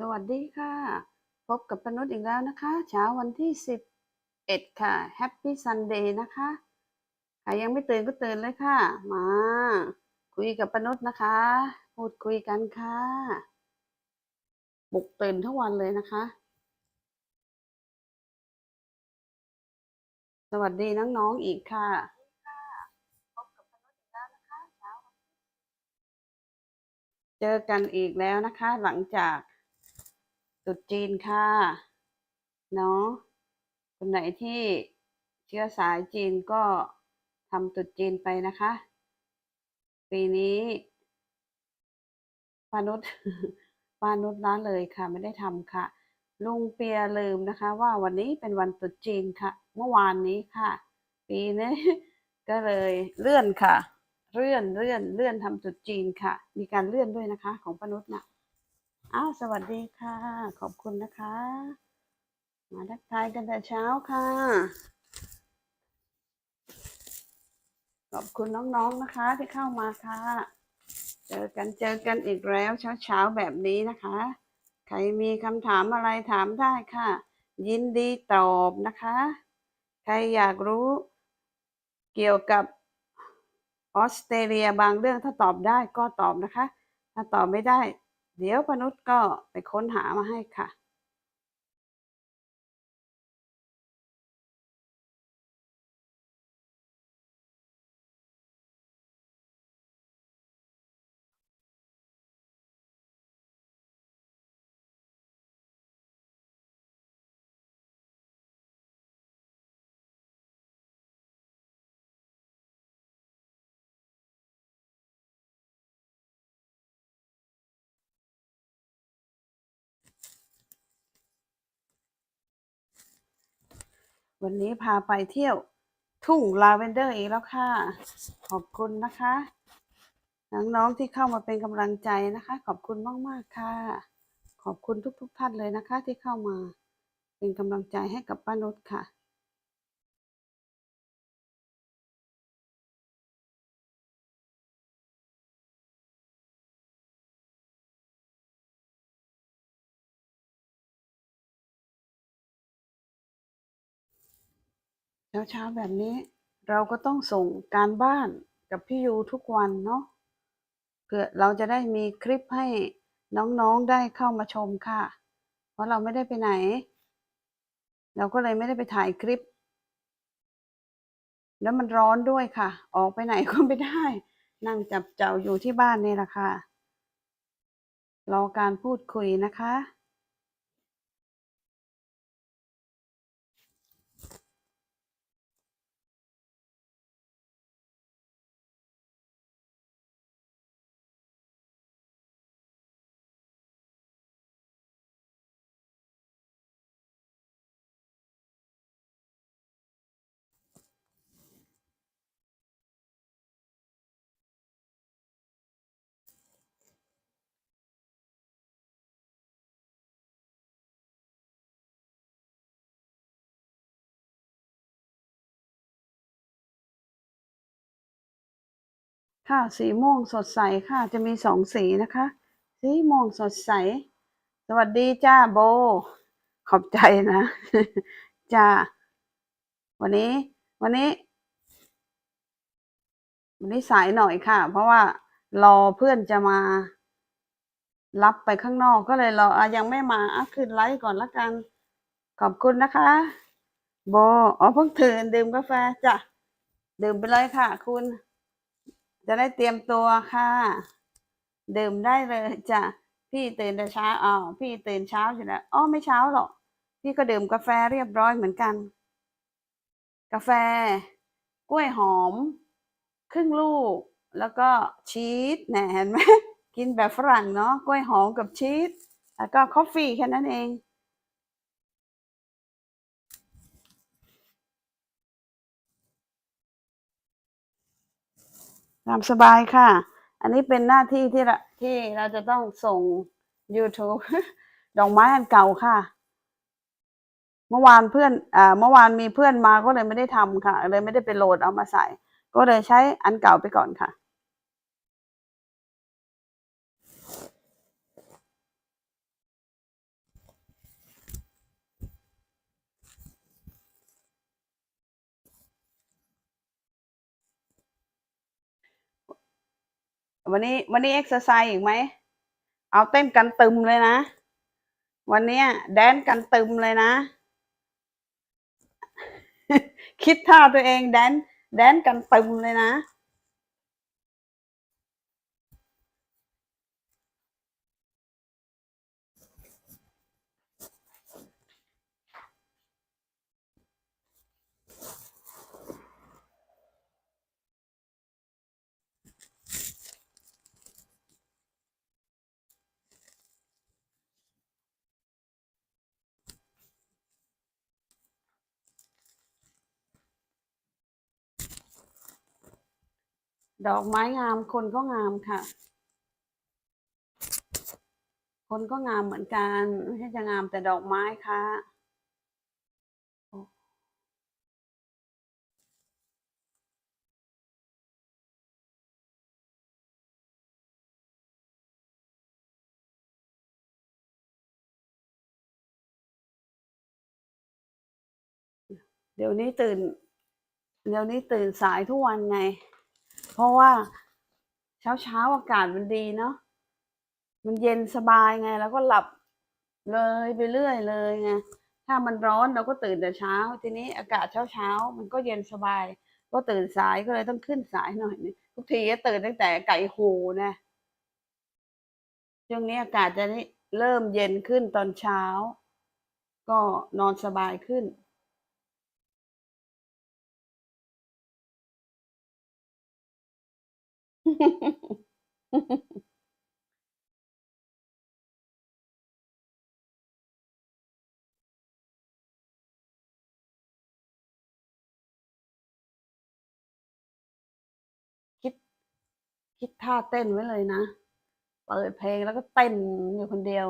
สวัสดีค่ะ พบกับปนุษย์อีกแล้วนะคะ เช้าวันที่ 11 ค่ะ Happy Sunday นะคะใครยังไม่ตื่นก็ตื่นเลยค่ะ มา คุยกับปนุษย์นะคะ พูดคุยกันค่ะปลุกตื่นทั้งวันเลยนะคะ สวัสดีน้องๆอีกค่ะเจอกันอีกแล้วนะคะ หลังจาก ตรุษจีนค่ะ เนาะคนไหนที่เชื้อสายจีนก็ทำตรุษจีนไปนะคะ ปีนี้ปานุษปานุษร้าเลยค่ะ ไม่ได้ทำค่ะ ลุงเปียลืมนะคะ ว่าวันนี้เป็นวันตรุษจีนค่ะ เมื่อวานนี้ค่ะ ปีนี้ก็เลยเลื่อนค่ะ เลื่อนเลื่อนเลื่อนทำตรุษจีนค่ะ มีการเลื่อนด้วยนะคะ ของปานุษน่ะ อ้าวสวัสดีค่ะ ขอบคุณนะคะ มาทักทายกันแต่เช้าค่ะ ขอบคุณน้องๆนะคะที่เข้ามาค่ะ เจอกันเจอกันอีกแล้วเช้าๆแบบนี้นะคะ ใครมีคำถามอะไรถามได้ค่ะ ยินดีตอบนะคะ ใครอยากรู้เกี่ยวกับออสเตรเลียบางเรื่องถ้าตอบได้ก็ตอบนะคะ ถ้าตอบไม่ได้ เดี๋ยวปนุษย์ก็ไปค้นหามาให้ค่ะ วันนี้พาไปเที่ยวทุ่งลาเวนเดอร์อีกแล้วค่ะ ขอบคุณนะคะ น้องๆที่เข้ามาเป็นกำลังใจนะคะ ขอบคุณมากๆค่ะ ขอบคุณทุกๆท่านเลยนะคะ ที่เข้ามาเป็นกำลังใจให้กับป้านุชค่ะ เช้าๆแบบนี้ เราก็ต้องส่งการบ้านกับพี่ยูทุกวันเนาะเพื่อเราจะได้มีคลิปให้น้องๆได้เข้ามาชมค่ะ เพราะเราไม่ได้ไปไหน เราก็เลยไม่ได้ไปถ่ายคลิป แล้วมันร้อนด้วยค่ะ ออกไปไหนก็ไม่ได้ นั่งจับเจ้าอยู่ที่บ้านนี่แหละค่ะรอการพูดคุยนะคะ ค่ะสีม่วงสดใสค่ะ จะมีสองสีนะคะ สีม่วงสดใส สวัสดีจ้าโบ ขอบใจนะจ้าวันนี้ วันนี้ วันนี้สายหน่อยค่ะ เพราะว่ารอเพื่อนจะมา รับไปข้างนอกก็เลยรออะยังไม่มาอะขึ้นไลฟ์ก่อนละกัน ขอบคุณนะคะ โบอ๋อเพิ่งตื่นดื่มกาแฟจ้ะดื่มไปเลยค่ะ คุณ จะได้เตรียมตัวค่ะ ดื่มได้เลยจ้ะพี่ตื่นแต่เช้าอ๋อพี่ตื่นเช้าใช่แล้วอ๋อไม่เช้าหรอก พี่ก็ดื่มกาแฟเรียบร้อยเหมือนกัน กาแฟ กล้วยหอม ครึ่งลูก แล้วก็ชีสเนี่ยเห็นไหมกินแบบฝรั่งเนาะกล้วยหอมกับชีสแล้วก็คอฟฟี่แค่นั้นเอง ตามสบายค่ะ อันนี้เป็นหน้าที่ที่เราที่เราจะต้องส่ง YouTube ดอกไม้อันเก่าค่ะ เมื่อวานเพื่อนอ่าเมื่อวานมีเพื่อนมาก็เลยไม่ได้ทำค่ะ เลยไม่ได้ไปโหลดเอามาใส่ ก็เลยใช้อันเก่าไปก่อนค่ะ วันนี้วันนี้เอ็กซ์ไซส์อีกไหม เอาเต้นกันตึมเลยนะ วันนี้แดนกันตึมเลยนะ คิดท่าตัวเองแดนแดนกันตึมเลยนะ ดอกไม้งามคนก็งามค่ะ คนก็งามเหมือนกันไม่ใช่จะงามแต่ดอกไม้ค่ะเดี๋ยวนี้ตื่น เดี๋ยวนี้ตื่นสายทุกวันไง เพราะว่าเช้าเช้าๆอากาศมันดีเนาะมันเย็นสบายไง แล้วก็หลับเลยไปเรื่อยเลยไงถ้ามันร้อนเราก็ตื่นแต่เช้า ทีนี้อากาศเช้าเช้าๆมันก็เย็นสบาย ก็ตื่นสายก็เลยต้องขึ้นสายหน่อยนึงทุกทีก็ตื่นตั้งแต่ไก่หูนะช่วงนี้อากาศจะนี่เริ่มเย็นขึ้นตอนเช้า ก็นอนสบายขึ้น คิด คิดท่าเต้นไว้เลยนะ เปิดเพลงแล้วก็เต้นอยู่คนเดียว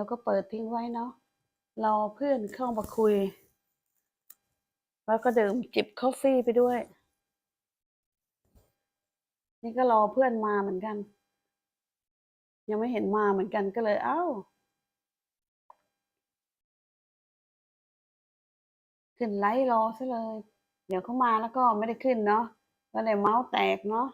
แล้วก็เปิดทิ้งไว้เนาะรอเพื่อนเข้ามาคุย แล้วก็ดื่มจิบกาแฟไปด้วย นี่ก็รอเพื่อนมาเหมือนกัน ยังไม่เห็นมาเหมือนกันก็เลย เอ้า ขึ้นไลฟ์รอซะเลย เดี๋ยวเขามาแล้วก็ไม่ได้ขึ้นเนาะก็เลยเมาส์แตกเนาะ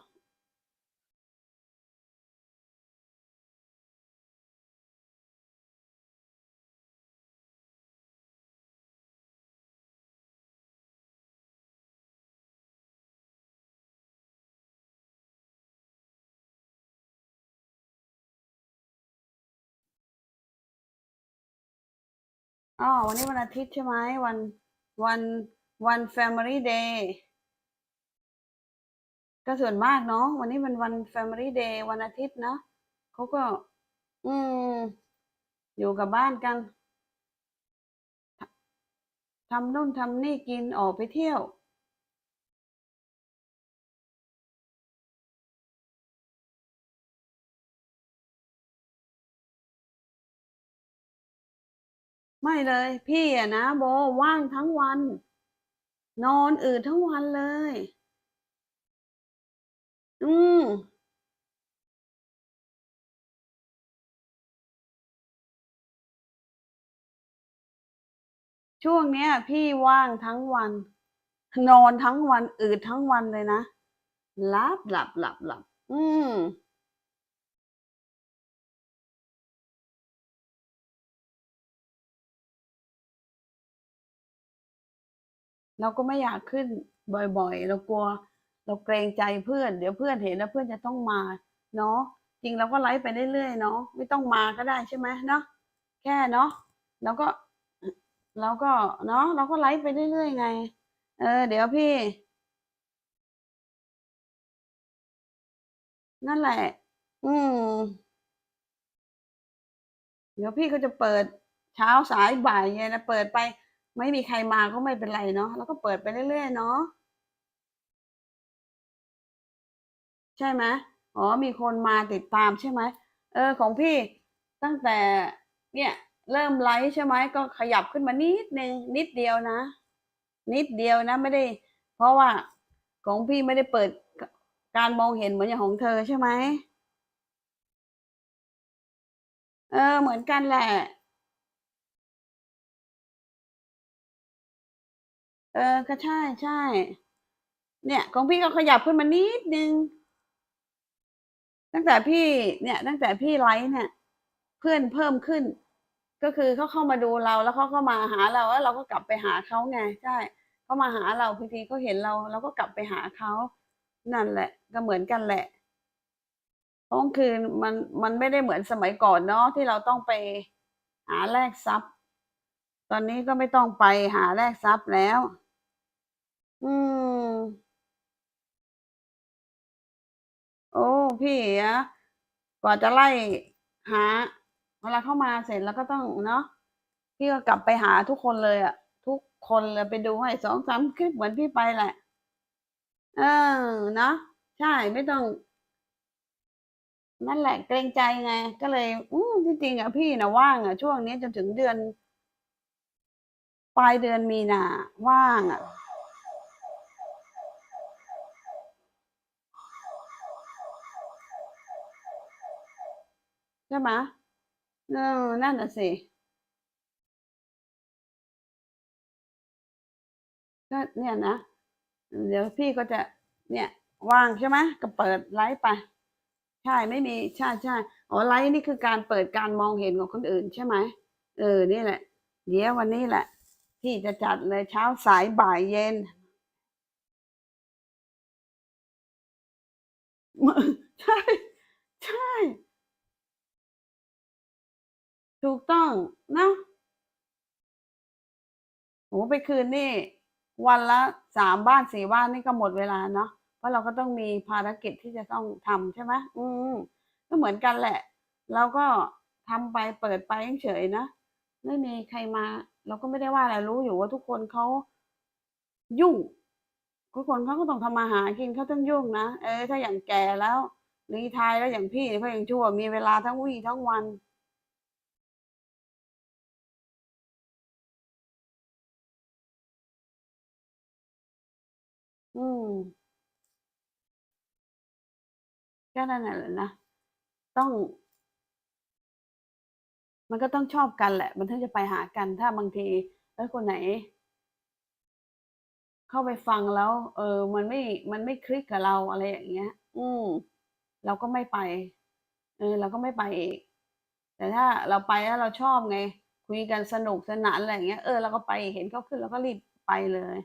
อ๋อวันนี้วันอาทิตย์ใช่ไหมวันวันวัน Family Day ก็ส่วนมากเนาะวันนี้เป็นวัน Family Day วันอาทิตย์เนาะเขาก็ อืม อยู่กับบ้านกันทำนู่นทำนี่กินออกไปเที่ยว ไม่เลย พี่อะนะโบว่างทั้งวัน นอนอืดทั้งวันเลย อืมช่วงเนี้ย พี่ว่างทั้งวัน นอนทั้งวันอืดทั้งวันเลยนะหลับหลับหลับหลับอืม เราก็ไม่อยากขึ้นบ่อยๆ เรากลัว เราเกรงใจเพื่อน เดี๋ยวเพื่อนเห็นแล้วเพื่อนจะต้องมาเนาะจริงเราก็ไลฟ์ไปเรื่อยๆเนาะไม่ต้องมาก็ได้ใช่ไหมเนาะแค่เนาะเราก็เราก็เนาะเราก็ไลฟ์ไปเรื่อยๆไง เออ เดี๋ยวพี่ นั่นแหละ อืม เดี๋ยวพี่ก็จะเปิดเช้าสายบ่ายเย็นะเปิดไป ไม่มีใครมาก็ไม่เป็นไรเนาะเราก็เปิดไปเรื่อยๆเนาะใช่ไหม?อ๋อมีคนมาติดตามใช่ไหมเออของพี่ตั้งแต่เนี่ยเริ่มไลฟ์ใช่ไหมก็ขยับขึ้นมานิดนึงนิดเดียวนะ นิดเดียวนะไม่ได้ เพราะว่าของพี่ไม่ได้เปิดการมองเห็นเหมือนอย่างของเธอใช่ไหมเออเหมือนกันแหละ เออก็ใช่ใช่ เนี่ย ของพี่ก็ขยับขึ้นมานิดนึง ตั้งแต่พี่เนี่ย ตั้งแต่พี่ไลฟ์เนี่ย เพื่อนเพิ่มขึ้น ก็คือเขาเข้ามาดูเราแล้วเขาก็มาหาเราแล้วเราก็กลับไปหาเขาไงใช่เขามาหาเราบางทีเขาเห็นเราเราก็กลับไปหาเขานั่นแหละ ก็เหมือนกันแหละเพราะคือมันมันไม่ได้เหมือนสมัยก่อนเนาะที่เราต้องไปหาแลกทรัพย์ ตอนนี้ก็ไม่ต้องไปหาแลกทรัพย์แล้ว อืม โอ้ พี่อะกว่าจะไล่หา เวลาเข้ามาเสร็จแล้วก็ต้องเนาะพี่ก็กลับไปหาทุกคนเลยอะทุกคนเลยไปดูให้สองสามคลิปเหมือนพี่ไปแหละ เออเนาะใช่ไม่ต้อง นั่นแหละเกรงใจไง ก็เลย อืมที่จริงอะพี่นะว่างอะช่วงนี้จนถึงเดือน ปลายเดือนมีนาว่างอะ ใช่ไหมเออนั่นน่ะสิก็เนี่ยนะ เดี๋ยวพี่ก็จะเนี่ยว่างใช่ไหมก็เปิดไลฟ์ไป ใช่ไม่มีใช่ใช่อ๋อไลฟ์นี่คือการเปิดการมองเห็นของคนอื่นใช่ไหมเออนี่แหละ เดี๋ยววันนี้แหละที่จะจัดเลยเช้าสายบ่ายเย็น ใช่ ถู กต้องนะโอ้ไปคืนนี่ วันละสามบ้านสี่บ้านนี่ก็หมดเวลาเนาะเพราะเราก็ต้องมีภารกิจที่จะต้องทำใช่ไหมอืมก็เหมือนกันแหละ เราก็ทำไปเปิดไปเฉยนะไม่มีใครมา เราก็ไม่ได้ว่าอะไรรู้อยู่ว่าทุกคนเขายุ่งทุกคนเขาก็ต้องทำมาหากินเขาต้องยุ่งนะเออถ้าอย่างแก่แล้วรีไทายแล้วอย่างพี่เนี่ยเขายังชั่วมีเวลาทั้งวี่ทั้งวัน อืม ก็นั่นแหละนะ ต้อง มันก็ต้องชอบกันแหละ มันถึงจะไปหากัน ถ้าบางทีเออคนไหน เข้าไปฟังแล้ว เออ มันไม่ มันไม่คลิกกับเราอะไรอย่างเงี้ย อืม เราก็ไม่ไป เออ เราก็ไม่ไปอีก แต่ถ้าเราไปแล้วเราชอบไง คุยกันสนุกสนานอะไรอย่างเงี้ย เออเราก็ไป เห็นเขาขึ้นเราก็รีบไปเลย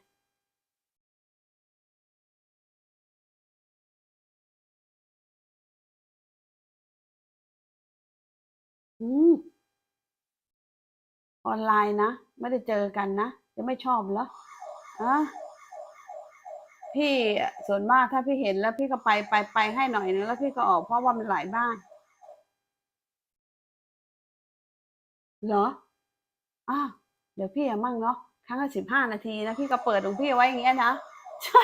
อืมออนไลน์นะ ไม่ได้เจอกันนะ จะไม่ชอบเหรอฮะพี่ส่วนมากถ้าพี่เห็นแล้วพี่ก็ไปไปไปให้หน่อยนึงแล้วพี่ก็ออกเพราะว่ามันหลายบ้าน เหรอ?อ้าวเดี๋ยวพี่อะมั่งเนาะครั้งละ15นาทีนะพี่ก็เปิดของพี่ไว้อย่างเงี้ยนะใช่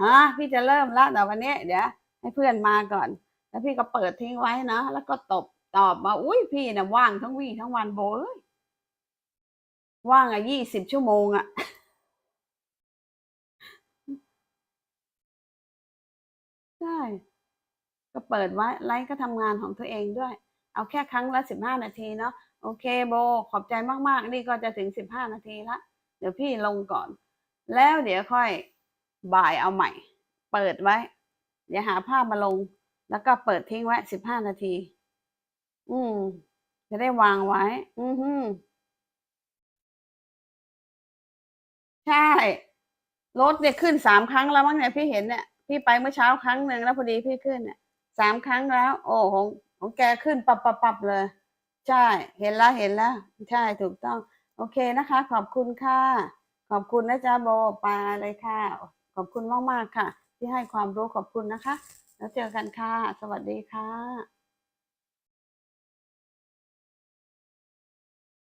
อาพี่จะเริ่มแล้วแต่วันนี้เดี๋ยวให้เพื่อนมาก่อน แล้วพี่ก็เปิดทิ้งไว้นะแล้วก็ตบ ตอบมาอุ๊ยพี่น่ะว่างทั้งวี่ทั้งวันโธ่เอ้ยว่างอะ20ชั่วโมงอะใช่ก็เปิดไว้ไลฟ์ก็ทำงานของตัวเองด้วย เอาแค่ครั้งละ15นาทีเนาะโอเคโบ ขอบใจมาก ๆ นี่ก็จะถึง15นาทีล้วเดี๋ยวพี่ลงก่อน แล้วเดี๋ยวค่อยบ่ายเอาใหม่ เปิดไว้เดี๋ยวหาภาพมาลง แล้วก็เปิดทิ้งไว้15นาที อืม จะได้วางไว้ อือฮึใช่ รถเนี่ยขึ้น3ครั้งแล้วมั้งเนี่ยพี่เห็นเนี่ย พี่ไปเมื่อเช้าครั้งหนึ่งแล้วพอดีพี่ขึ้นเนี่ย3ครั้งแล้ว โอ้ของของแกขึ้นปับๆๆเลย ใช่ เห็นแล้วๆใช่ถูกต้อง โอเคนะคะ ขอบคุณค่ะ ขอบคุณนะจ๊ะโบไปเลยค่ะ ขอบคุณมาก ๆ ค่ะ ที่ให้ความรู้ขอบคุณนะคะ แล้วเจอกันค่ะ สวัสดีค่ะ